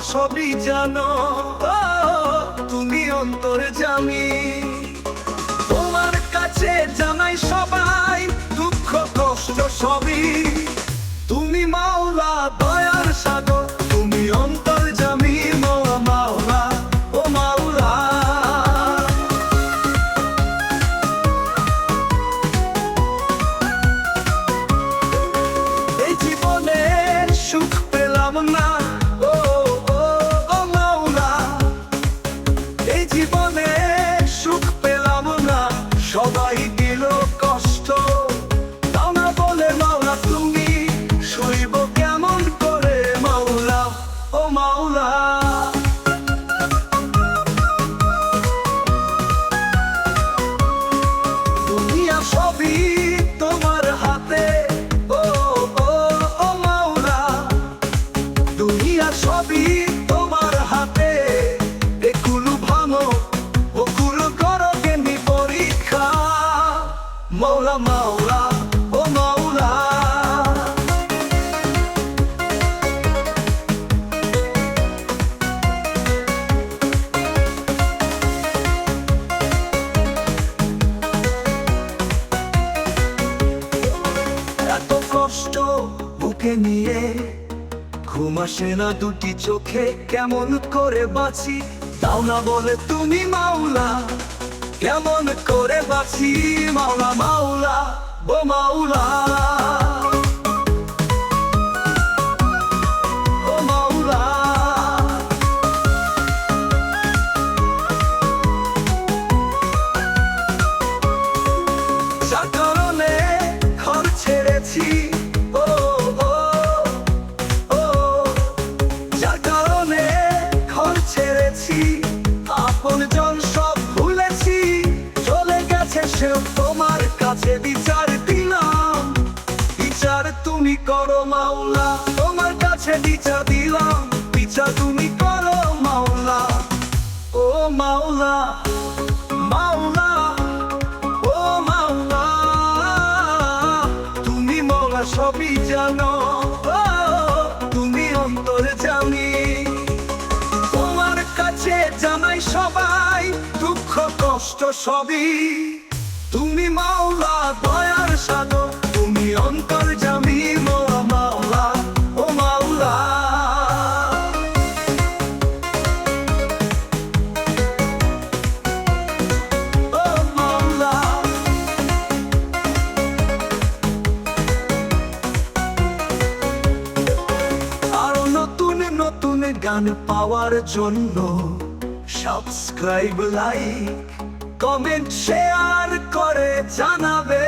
সবই জানো। তুমি অন্তর জামি। জীবনে সুখ পেলাম না, সবাই দিল কষ্ট। দাও না বলে, মাওলা, তুমি সইব কেমন করে, মাওলা, ও মাওলা? সবই তোমার হাতে ও মাওলা। দুনিয়া সবই মৌলা মাওলা ও মাওলা এত কষ্ট বুকে নিয়ে ঘুম আসে না দুটি চোখে, কেমন করে বাঁচি? তাও না বলে তুমি মাওলা। কেমন করে বাঁচি মাওলা মাওলা ও মাওলা? কারণে ঘর ছেড়েছি ও ছেড়েছি আপন জন গেছে তোমার কাছে বিচার দিলাম। বিচার তুমি করো মাওলা, তোমার কাছে বিচার দিলাম। বিচার তুমি করো মাওলা, ও মাওলা মাওলা, ও মাওলা। তুমি মোলা সবই জানো তুমি অন্তর জানি। তোমার কাছে জানাই সবাই, দুঃখ কষ্ট সবই। তুমি মাওলা, দয়ার সাগর। তুমি অন্তর জামি মাওলা, ও মাওলা। ও মাওলা। আরও নতুন নতুন গান পাওয়ার জন্য সাবস্ক্রাইব লাইক কমেন্ট শেয়ার করে জানাবে।